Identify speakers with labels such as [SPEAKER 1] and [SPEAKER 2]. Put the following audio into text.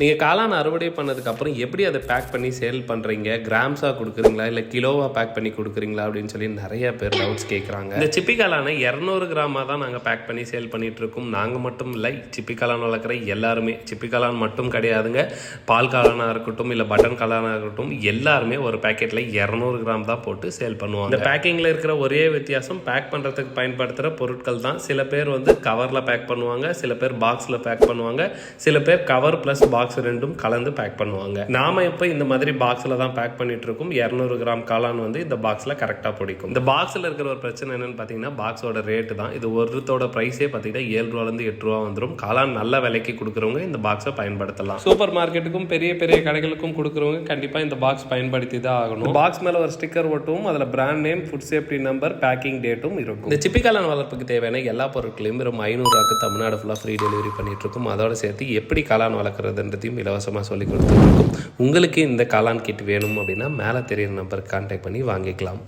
[SPEAKER 1] நீங்கள் காளான் அறுவடை பண்ணதுக்கப்புறம் எப்படி அதை பேக் பண்ணி சேல் பண்ணுறீங்க கிராம்ஸாக கொடுக்குறீங்களா? இல்லை கிலோவாக பேக் பண்ணி கொடுக்குறீங்களா? அப்படின்னு சொல்லி நிறைய பேர் டவுட்ஸ் கேட்குறாங்க இந்த சிப்பி காளானை இரநூறு கிராமாக தான் நாங்கள் பேக் பண்ணி சேல் பண்ணிட்டு இருக்கோம். நாங்கள் மட்டும் இல்லை சிப்பி காளான் வளர்க்குற எல்லாருமே. சிப்பி காளான் மட்டும் கிடையாதுங்க. பால் காளானாக இருக்கட்டும் இல்லை பட்டன் காளானாக இருக்கட்டும் எல்லாருமே ஒரு பேக்கெட்டில் இரநூறு கிராம் தான் போட்டு சேல் பண்ணுவாங்க. இந்த பேக்கிங்கில் இருக்கிற ஒரே வித்தியாசம் பேக் பண்ணுறதுக்கு பயன்படுத்துகிற பொருட்கள் தான். சில பேர் வந்து கவரில் பேக் பண்ணுவாங்க சில பேர் பாக்ஸில் பேக் பண்ணுவாங்க சில பேர் கவர் ப்ளஸ் பாக்ஸ் ரெண்டும் கலந்து பேக் பண்ணுவாங்க. நாம இப்போ இந்த மாதிரி பாக்ஸில் தான் பேக் பண்ணிட்டு இருக்கோம் இரநூறு கிராம் காளான் வந்து இந்த பாக்ஸில் கரெக்டாக பிடிக்கும். இந்த பாக்ஸில் இருக்கிற ஒரு பிரச்சனை என்னன்னு பார்த்தீங்கன்னா பாக்ஸோட ரேட்டு தான். இது ஒருத்தோட ப்ரைஸே பார்த்தீங்கன்னா ஏழு ரூபாலேருந்து எட்டு ரூபா வந்துடும் காளான் நல்ல விலைக்கு கொடுக்குறவங்க இந்த பாக்ஸை பயன்படுத்தலாம். சூப்பர் மார்க்கெட்டுக்கும் பெரிய பெரிய கடைகளுக்கும் கொடுக்குறவங்க கண்டிப்பாக இந்த பாக்ஸ் பயன்படுத்தி தான் ஆகணும் பாக்ஸ் மேலே ஒரு ஸ்டிக்கர் ஒட்டும் அதில் brand name food safety number packing டேட்டும் இருக்கும். இந்த சிப்பி காளான் வளர்ப்புக்கு தேவையான எல்லா பொருட்களையும் வெறும் ஐநூறுவாக்கு தமிழ்நாடு ஃபுல்லாக ஃப்ரீ டெலிவரி பண்ணிட்டு இருக்கோம் அதோட சேர்த்து எப்படி காளான் பற்றியும் இலவசமாக சொல்லிக் கொடுத்துருக்கோம் உங்களுக்கு இந்த காளான் கிட் வேணும் அப்படின்னா மேலே தெரியுற நம்பருக்கு கான்டாக்ட் பண்ணி வாங்கிக்கலாம்.